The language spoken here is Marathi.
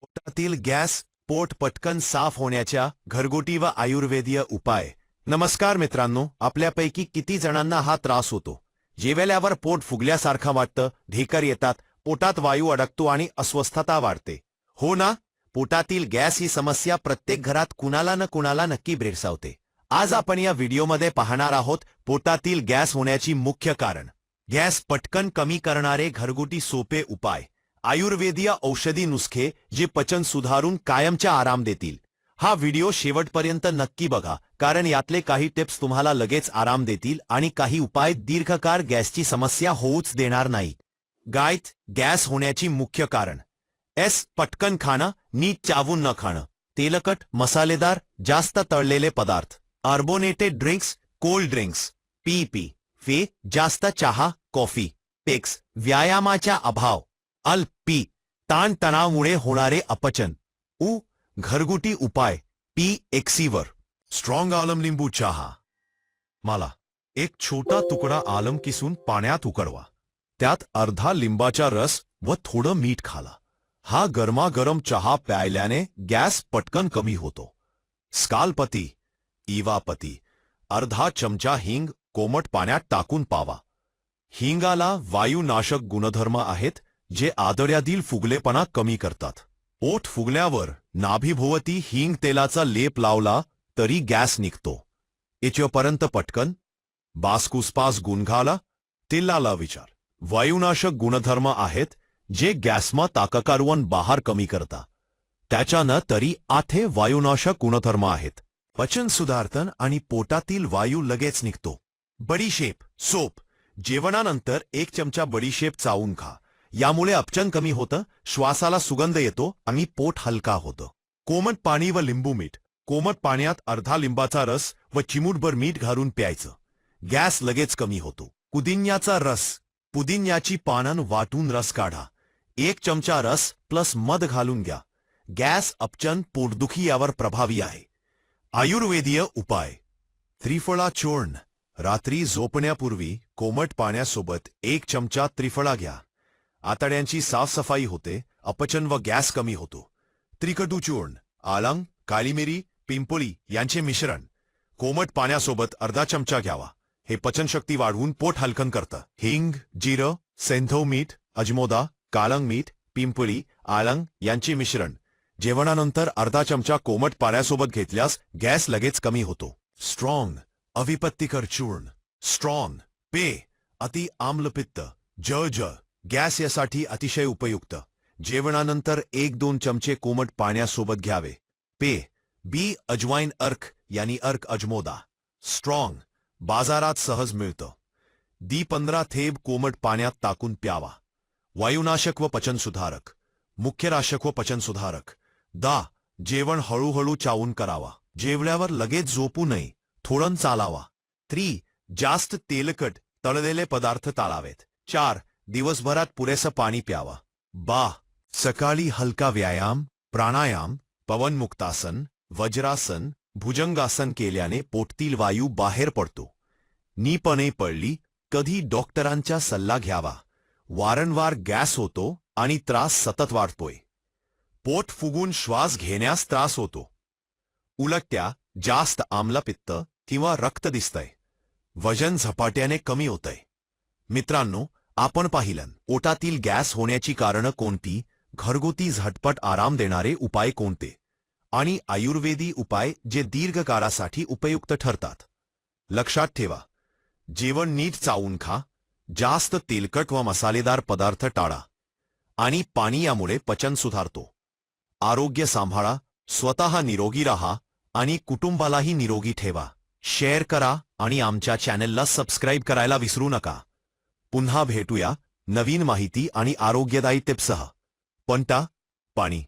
पोटातील गॅस पोट पटकन साफ होण्याच्या घरगुती व आयुर्वेदीय उपाय. नमस्कार मित्रांनो आपल्यापैकी किती जणांना हा त्रास होतो? जेवल्यावर पोट फुगल्यासारखं वाटतं ढेकर येतात पोटात वायू अडकतो आणि अस्वस्थता वाढते. हो ना? पोटातील गॅस ही समस्या प्रत्येक घरात कुणाला न कुणाला नक्की भेडसावते. आज आपण या व्हिडिओमध्ये पाहणार आहोत पोटातील गॅस होण्याची मुख्य कारण. गॅस पटकन कमी करणारे घरगुती सोपे उपाय. आयुर्वेदीय औषधी नुस्खे जे पचन सुधारून कायमच्या आराम देतील. हा व्हिडिओ शेवटपर्यंत नक्की बघा कारण यातले काही टिप्स तुम्हाला लगेच आराम देतील आणि काही उपाय दीर्घकाळ गॅसची समस्या होऊच देणार नाही. गायत गॅस होण्याची मुख्य कारण. एस पटकन खाणं नीट चावून न खाणं. तेलकट मसालेदार जास्त तळलेले पदार्थ. Carbonated drinks cold drinks. P पी. फे जास्त चहा कॉफी. पेक्स व्यायामाचा अभाव. अल पी. ताणतणावमुळे होणारे अपचन. उ. घरगुती उपाय. पी. एक्सीवर. स्ट्रॉंग आलम लिंबू चहा. मला. एक छोटा तुकडा आलम किसून पाण्यात उकडवा. त्यात अर्धा लिंबाचा रस व थोडं मीठ खाला. हा गरमागरम चहा प्यायल्याने गॅस पटकन कमी होतो. स्कालपती. इवापती. अर्धा चमचा हिंग कोमट पाण्यात टाकून पावा. हिंगाला वायुनाशक गुणधर्म आहेत. जे आदड्यातील फुगलेपणा कमी करतात. ओठ फुगल्यावर नाभीभोवती हिंग तेलाचा लेप लावला तरी गॅस निघतो. इथपर्यंत पटकन. बासकुसपास गुणघाला. तिल्लाला विचार. वायुनाशक गुणधर्म आहेत जे गॅसमा ताककारवन बाहेर कमी करता. त्याच्यानं तरी आथे वायुनाशक गुणधर्म आहेत. पचन सुधारतन आणि पोटातील वायू लगेच निघतो. बडीशेप सोप. जेवणानंतर एक चमचा बडीशेप चावून खा. यामुळे अपचन कमी होतं श्वासाला सुगंध येतो आणि पोट हलका होतं. कोमट पाणी व लिंबू मीठ. कोमट पाण्यात अर्धा लिंबाचा रस व चिमूटभर मीठ घालून प्यायचं. गॅस लगेच कमी होतो. पुदिन्याचा रस. पुदिन्याची पानं वाटून रस काढा. एक चमचा रस प्लस मध घालून घ्या. गॅस अपचन पोटदुखी यावर प्रभावी आहे. आयुर्वेदीय उपाय. त्रिफळा चूर्ण रात्री झोपण्यापूर्वी कोमट पाण्यासोबत एक चमचा त्रिफळा घ्या. आतड्यांची साफसफाई होते अपचन व गॅस कमी होतो. त्रिकटू चूर्ण आलंग काळीमिरी पिंपोळी यांचे मिश्रण. कोमट पाण्यासोबत अर्धा चमचा घ्यावा. हे पचनशक्ती वाढवून पोट हलकन करतं. हिंग जिरं सेंधव मीठ अजमोदा काळंग मीठ पिंपळी आलंग यांचे मिश्रण. जेवणानंतर अर्धा चमचा कोमट पाण्यासोबत घेतल्यास गॅस लगेच कमी होतो. स्ट्रॉंग अविपत्तिकर चूर्ण. स्ट्रॉंग पे अति आम्लपित्त ज ज. गॅस यासाठी अतिशय उपयुक्त. जेवणानंतर एक दोन चमचे कोमट पाण्यासोबत घ्यावे. पे बी अजवाईन अर्क यानी अर्क अजमोदा. स्ट्रॉंग बाजारात सहज मिळतं. दी पंधरा थेंब कोमट पाण्यात टाकून प्यावा. वायुनाशक व पचन सुधारक मुख्य राशक व पचन सुधारक दा जेवण हळूहळू चावून करावा. जेवल्यावर लगेच झोपू नये. थोडं चालावा. त्री जास्त तेलकट तळलेले पदार्थ टाळावेत. चार दिवसभरात पुरेसं पाणी प्यावं. बा सकाळी हलका व्यायाम प्राणायाम पवनमुक्तासन वज्रासन भुजंगासन केल्याने पोटतील वायू बाहेर पडतो. नीपणे पडली कधी डॉक्टरांचा सल्ला घ्यावा. वारंवार गॅस होतो आणि त्रास सतत वाढतोय. पोट फुगून श्वास घेण्यास त्रास होतो. उलटत्या जास्त आम्लपित्त किंवा रक्त दिसतंय. वजन झपाट्याने कमी होतंय. मित्रांनो आपण पाहिलं ओटातील गॅस होण्याची कारणं कोणती? घरगुती झटपट आराम देणारे उपाय कोणते? आणि आयुर्वेदी उपाय जे दीर्घकाळासाठी उपयुक्त ठरतात. लक्षात ठेवा जेवण नीट चावून खा जास्त तेलकट व मसालेदार पदार्थ टाळा आणि पाणी यामुळे पचन सुधारतो. आरोग्य सांभाळा स्वतः निरोगी राहा आणि कुटुंबालाही निरोगी ठेवा. शेअर करा आणि आमच्या चॅनेलला सबस्क्राईब करायला विसरू नका. पुन्हा भेटूया. नवीन माहिती आणि आरोग्यदायी टिप्ससह पंटा पाणी.